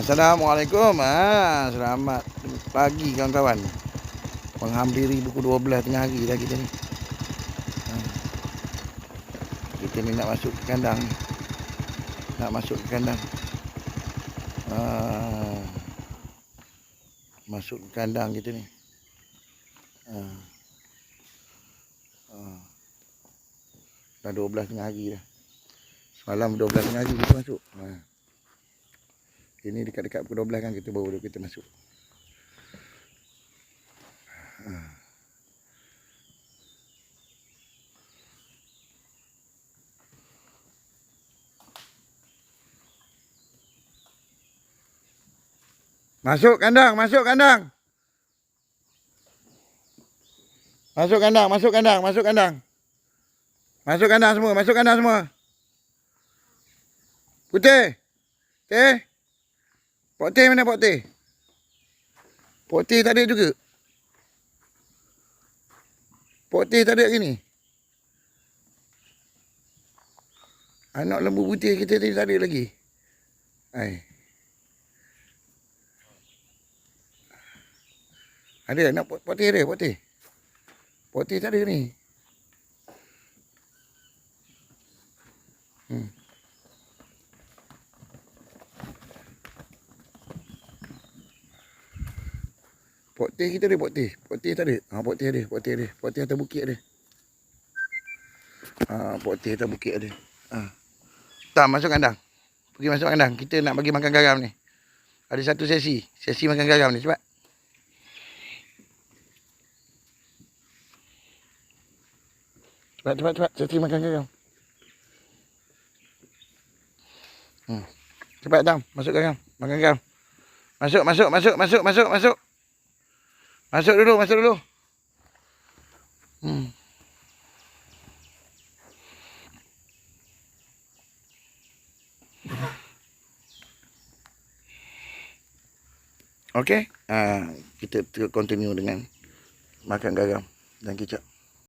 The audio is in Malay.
Assalamualaikum. Ha, selamat pagi kawan-kawan. Menghampiri pukul 12 tengah hari dah kita ni. Ha. Kita ni nak masuk ke kandang. Nak masuk ke kandang. Ha. Masuk ke kandang kita ni. Ha. Ha. Dah 12 tengah hari dah. Semalam 12 tengah hari kita masuk. Ha. Ini dekat-dekat pukul 12 kan kita baru kita masuk. Masuk kandang, masuk kandang. Masuk kandang, masuk kandang, masuk kandang. Masuk kandang semua, masuk kandang semua. Putih. Teh. Pok teh mana pok teh? Pok teh tak ada juga. Pok teh tak ada lagi ni. Anak lembu putih kita ni tak ada lagi. Hai. Ada nak pot, pot teh ada. Pot teh tak ada ni. Hmm. Pot teh kita ada pot teh. Pot teh tak ada. Ha, pot teh ada, pot teh ada. Pot teh atas bukit ada. Ha, pot teh atas bukit ada. Ha. Tak, masuk kandang. Pergi masuk kandang. Kita nak bagi makan garam ni. Ada satu sesi. Sesi makan garam ni. Cepat. Cepat, cepat, cepat. Sesi makan garam. Hmm. Cepat, Dam. Masuk garam. Makan garam. Masuk, masuk, masuk, masuk, masuk, masuk. Masuk dulu, masuk dulu. Hmm. Okey, uh, kita continue dengan makan garam dan kicap.